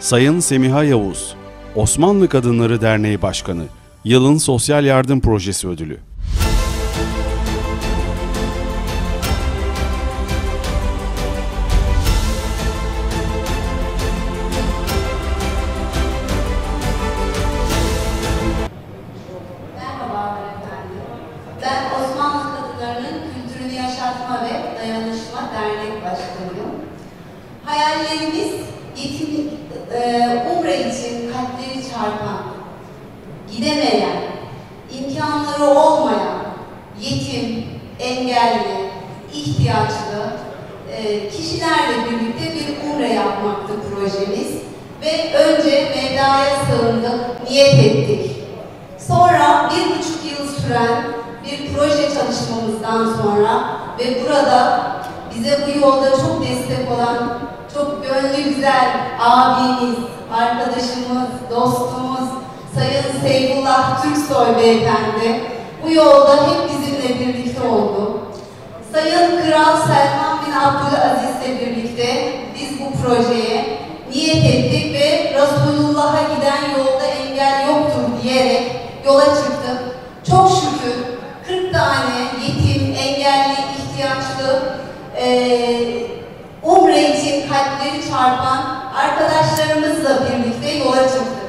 Sayın Semiha Yavuz, Osmanlı Kadınları Derneği Başkanı, Yılın Sosyal Yardım Projesi Ödülü. Yaşatma ve Dayanışma Dernek Başkanıyım. Hayallerimiz yetimlik, e, umre için kalpleri çarpan, gidemeyen, imkanları olmayan, yetim, engelli, ihtiyaçlı e, kişilerle birlikte bir umre yapmaktı projemiz. Ve önce Mevla'ya sığındık, niyet ettik. Sonra bir buçuk yıl süren bir proje çalışmamızdan sonra ve burada bize bu yolda çok destek olan, gönlü güzel abimiz, arkadaşımız, dostumuz Sayın Seyfullah Türksoy Beyefendi bu yolda hep bizimle birlikte oldu. Sayın Kral Selman bin Abdülaziz'le birlikte biz bu projeye niyet ettik ve Resulullah'a giden yolda engel yoktur diyerek yola çıktık. Çok şükür 40 tane yetim, engelli, ihtiyaçlı, için kalpleri çarpan arkadaşlarımızla birlikte yola çıktık.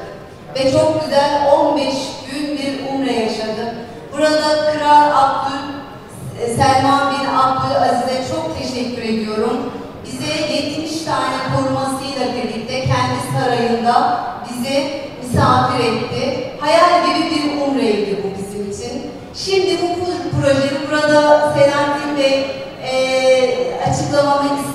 Ve çok güzel 15 gün bir umre yaşadık. Burada Kral Abdül e, Selman bin Abdülaziz'e çok teşekkür ediyorum. Bize 70 tane korumasıyla birlikte kendi sarayında bizi misafir etti. Hayal gibi bir umreydi bu bizim için. Şimdi bu pro- projeyi burada Selahattin Bey e, açıklamamı istediği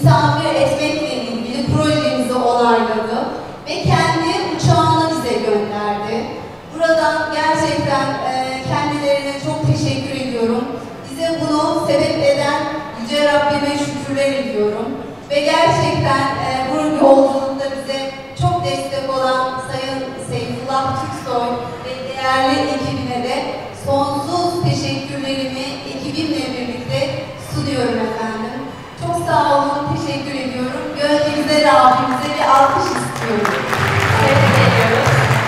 misafir etmekle ilgili projemizi onayladı ve kendi uçağını bize gönderdi. Buradan gerçekten e, kendilerine çok teşekkür ediyorum. Bize bunu sebep eden Yüce Rabbime şükürler ediyorum. Ve gerçekten e, bu yolculukta bize çok destek olan Sayın Seyfullah Türksoy ve değerli ekibine de sonsuz teşekkürlerimi ekibimle birlikte Gönlümüze, Rabbimize bir alkış istiyorum.